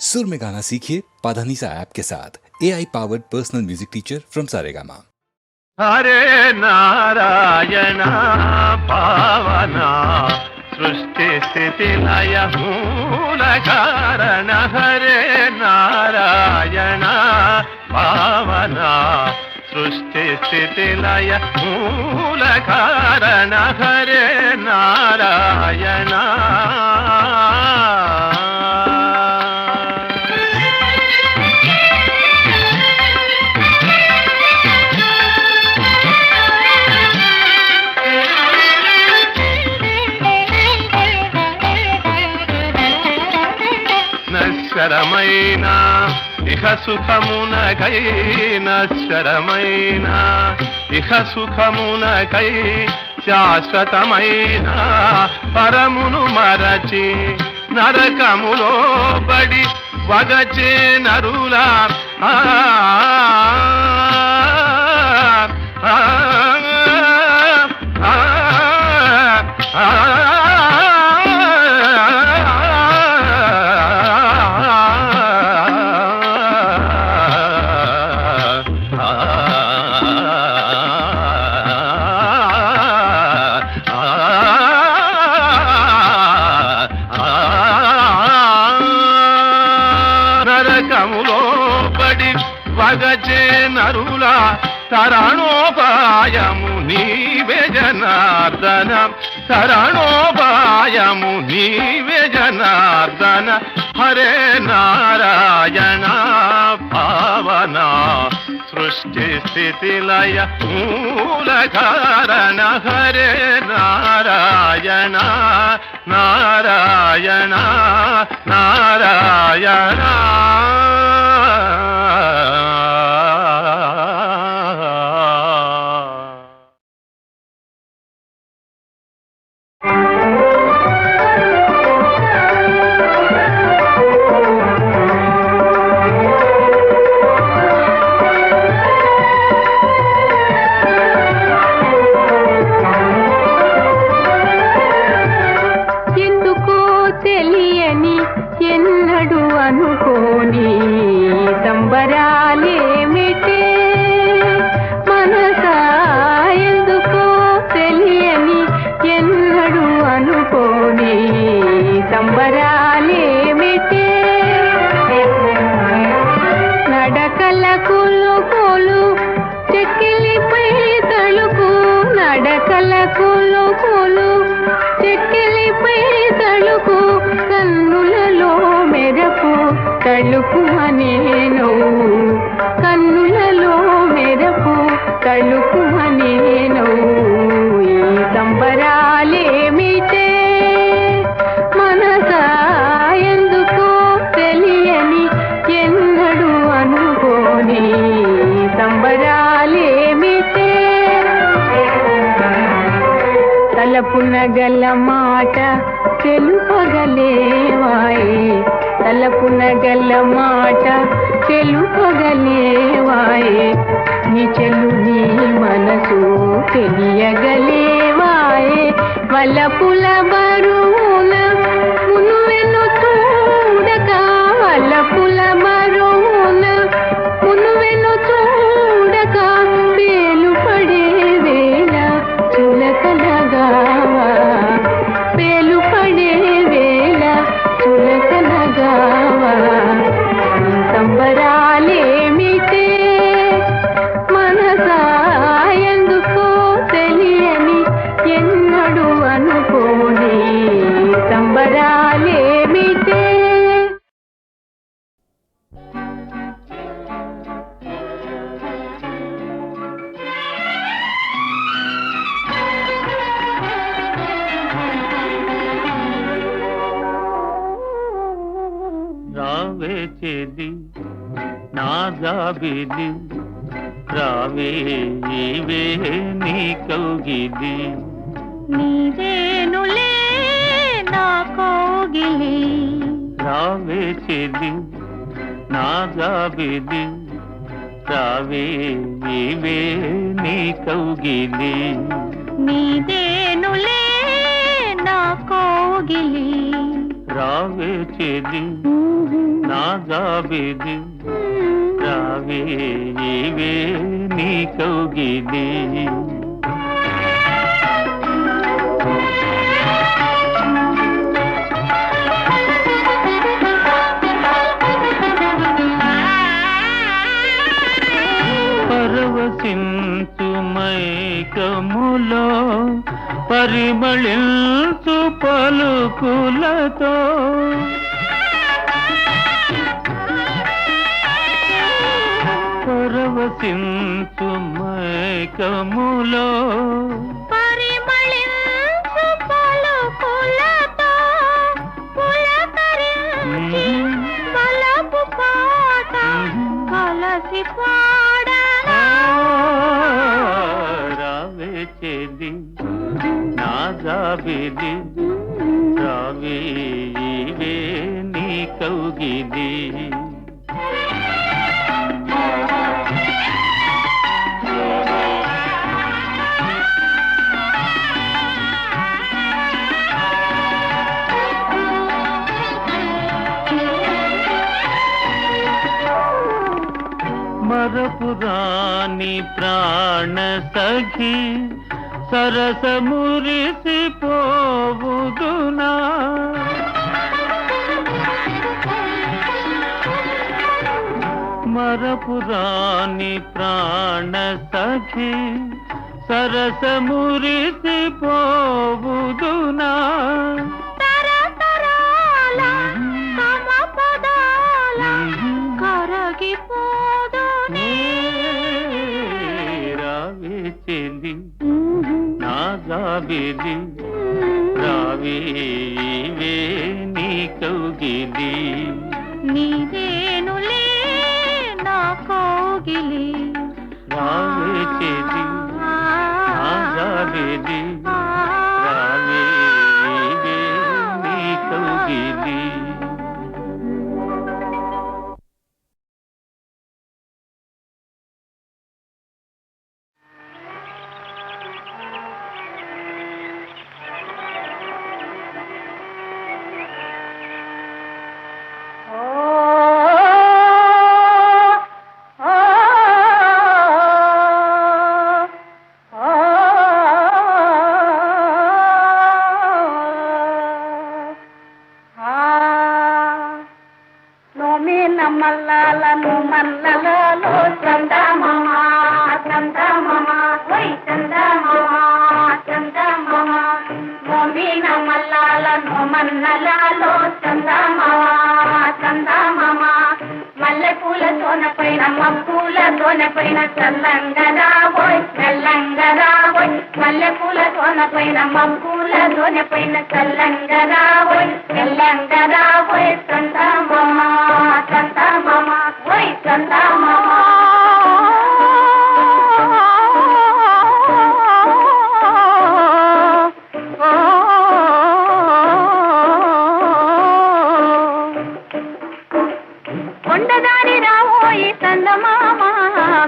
सुर में गाना सीखिए पाधानीसा ऐप के साथ। A I powered personal music teacher from Saregama हरे नारायण पावना, सृष्टि स्थिति लय कारण। हरे नारायण पावना, सृष्टि स्थिति लय कारण। हरे नारायण హరే ఇహ సుఖమునకై నశ్వరమైన ఇహ సుఖమునకై శాశ్వతమైన పరమును మరచి నరకములో పడి వగచే నరులా ఆ, తరణోపాయము నీవే జనార్దన తరణోపాయము నీవే జనార్దన హరే నారాయణ భావన సృష్టి స్థితిలయ మూల కారణ హరే నారాయణ నారాయణ నారాయణ తలపునగల మాట తెలుపగలేవాయి తలపునగల మాట తెలుపగలేవాయి నీ చెలు నీ మనసు తెలియగలేవాయే. వలపుల బరువు రావే చెలి నా జాబిలి. రావే ఈవే నీ కౌగిలి. నీవేనులే నా కోగిలి. రావే నా జాబిలి. రావే ఈవే నీ కౌగిలి. నీదేనులే నా కోగిలి. రావే చెలి నా జాబేది. రావే ఇవే నీ కౌగిలి పరిమళించు పలుకులతో. పరవశించు మైకములో. మరపురాని ప్రాణ సఖి సరస మురిసి పోవుదునా. మరపురాని ప్రాణ సఖి సరస మురిసి పోవుదునా. తరతరాల తమ పదాల కరగిపోదునే చెలి నా జాబిలి రావే ఇవే నీ కౌగిలి నీదేనులే నా కోగిలి. రావే చెలి నా జాబిలి మల్లాలను మన్నలాలో చందమామ చందమామ మల్లె పూల తోన పైన మబ్బుల తోన పైన చల్లంగరా ఓయ్ చల్లంగరా ఓయ్ మల్లె పూల తోన పైన మబ్బుల తోన పైన చల్లంగరా ఓయ్ చల్లంగరా ఓయ్ చందమామ చందమామ ఓయ్ చందమామ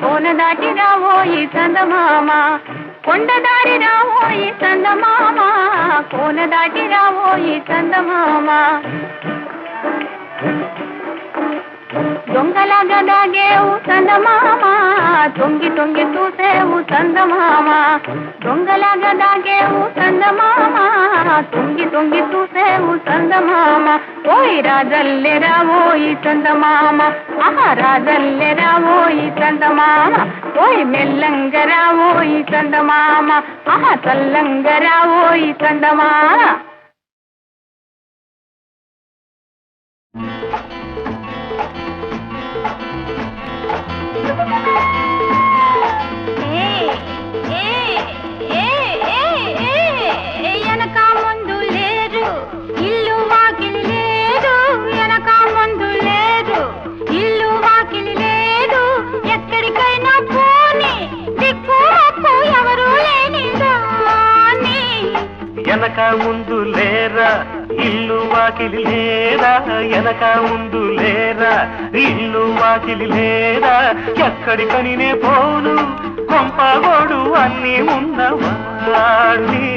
కోన దాటి రావోయి చందమామ. కొండ దారి రావోయి చందమామ. కోన దాటి రావోయి చందమామ. దొంగలాగా దాగేవు చందమామ. తొంగి తొంగి చూసేవు చందమామ. దొంగలాగా దాగేవు చందమామ తొంగి తొంగి చూసేవు చందమామ ఓయ్ రాజల్లె రావోయి చందమామ ఆహా రాజల్లె రావోయి చందమామ ఓయ్ మెల్లంగ రావోయి చందమామ ఆహా చల్లంగ రావోయి చందమామ వెనక ఎనక ముందు లేరా? ఇల్లు వాకిలి లేరా ఎనక ముందు లేరా? ఇల్లు వాకిలి లేరా ఎక్కడికని పనినే పోను? కొంపగోడు అన్ని ఉన్నవాణ్ణి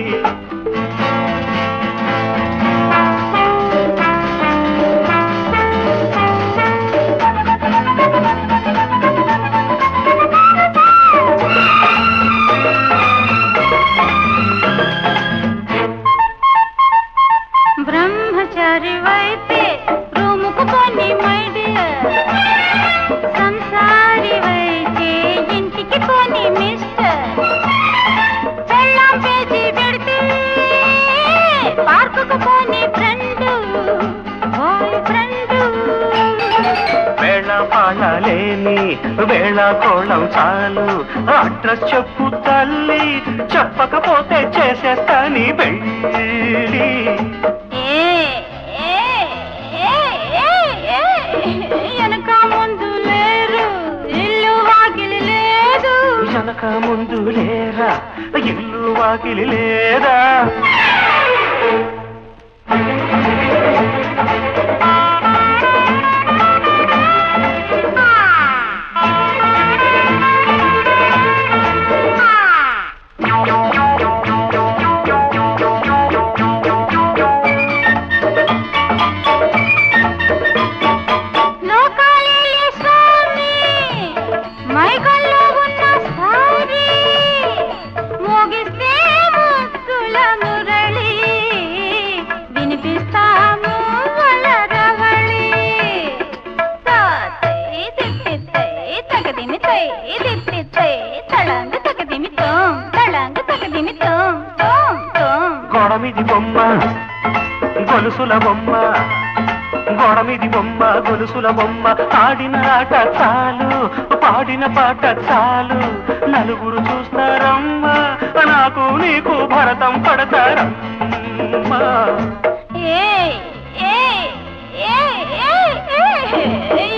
అడ్రస్ చెప్పు తల్లి. చెప్పకపోతే చేసేస్తా నీ పెళ్ళి వెనక ముందు లేరు. ఇల్లు వాకిలి లేదు. వెనక ముందు లేరా? ఇల్లు వాకిలి లేదా? ఆడిన ఆట చాలు పాడిన పాట చాలు. నలుగురు చూస్తారమ్మా నాకు నీకు భరతం పడతారమ్మా. ఏ ఏ ఏ ఏ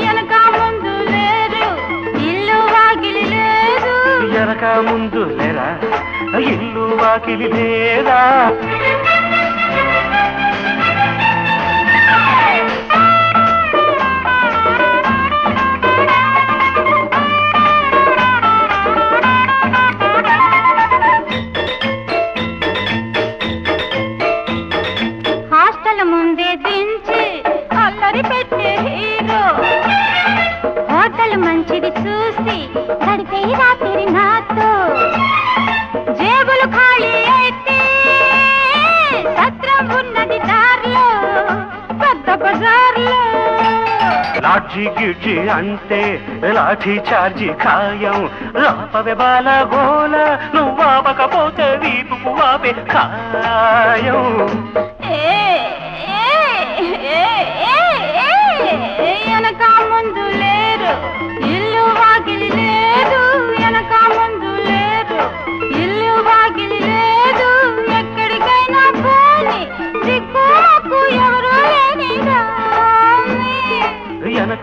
వెనక ముందు లేరు ఇల్లు వాకిలి లేదు? ఎనక ముందే దించి అల్లరి పెట్టే హీరో. హోటల్ మంచిది చూసి గడిపే రాత్రి నాతో. జేబులు ఖాళీ అయితే సత్రం ఉన్నది దారిలో పెద్ద బజార్లో. లాడ్జి గిడ్జి అంటే లాఠీ చార్జి ఖాయం. రాపవే బాల గోల నువ్వాపకపోతే వీపుకు వాపే ఖాయం.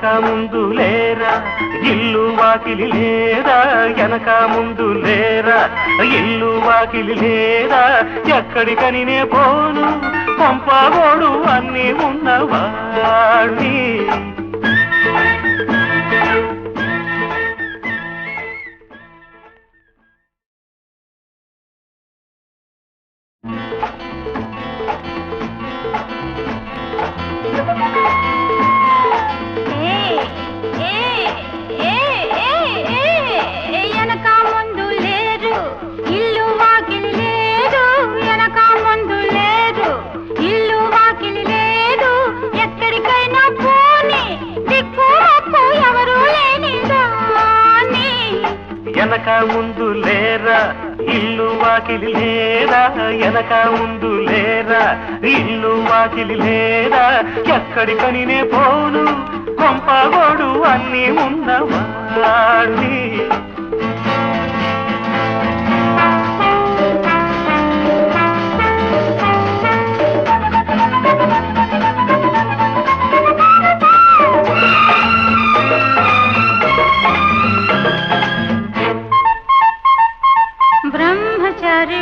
వెనక ముందు లేరా? ఇల్లు వాకిలి లేదా? వెనక ముందు లేరా? ఇల్లు వాకిలి లేదా? ఎక్కడికని నే పోను? పంపబోడు అన్నీ ఉన్నవాణ్ణి ఇల్లు వాకిలి లేదా? ఎనక ఉండు లేరా ఇల్లు వాకిలి లేదా? ఎక్కడికని నే పోను? కొంపగోడు అన్నీ ఉన్నవాడి బ్రహ్మచారి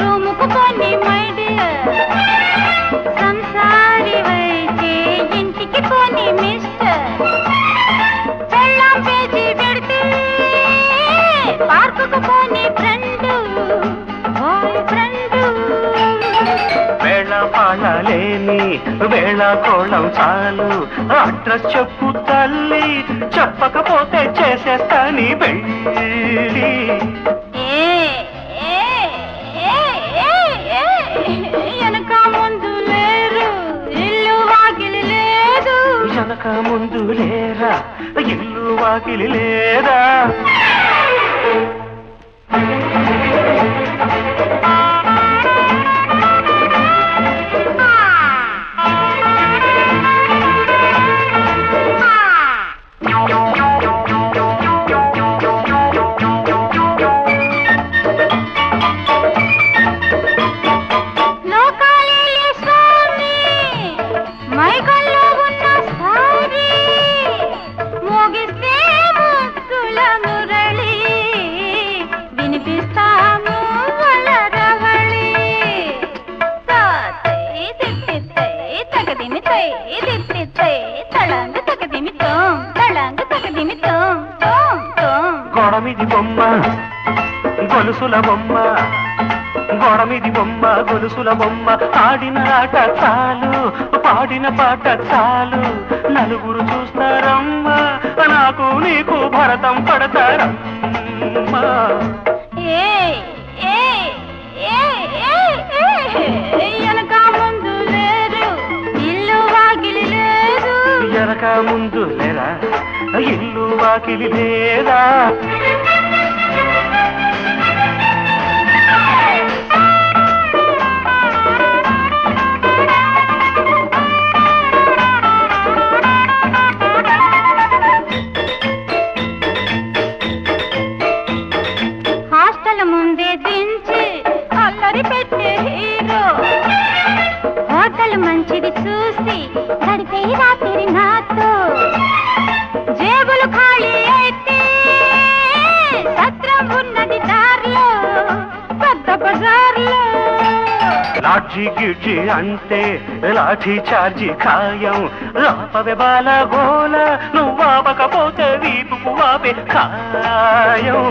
రూముకు ఇంటికి మిస్టర్. పెళ్ళాం పేజీ పెడితే పార్కుకు ఫ్రెండ్. Boy friend. వేళ పాడలేని వేళ కోళం చాలు. అడ్రస్ చెప్పు తల్లి చెప్పకపోతే చేసేస్తా నీ పెళ్ళి. లేదు ముందు లేరా? ఇల్లు వాకిలి లేదా? గొలుసుల బొమ్మ గోడమిది బొమ్మ గొలుసుల బొమ్మ ఆడిన ఆట చాలు పాడిన పాట చాలు. నలుగురు చూస్తారమ్మా నాకు నీకు భరతం పడతారమ్మా. ముందు లేరు ఇల్లు వాకిలి లేదు? మంచిది చూసి గడిపే రాత్రి నాతో. జేబులు ఖాళీ అయితే సత్రం ఉన్నది దారిలో పెద్ద బజార్లో. లాడ్జి గిడ్జి అంటే లాఠీ చార్జి ఖాయం. ఆపవే బాల గోల నువ్వు ఆపకపోతే వీపుకు వాపే ఖాయం.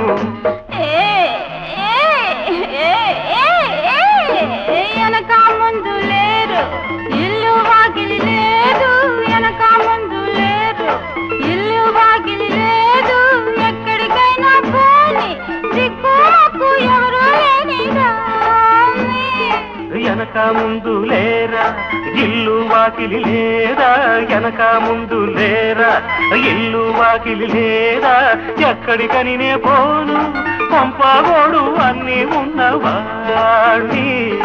వాకిలి లేదా? వెనక ముందు లేరా? ఇల్లు వాకిలి లేదా? ఎక్కడికని నే పోను. పంపగోడు అన్నీ ఉన్నవాణ్ణి.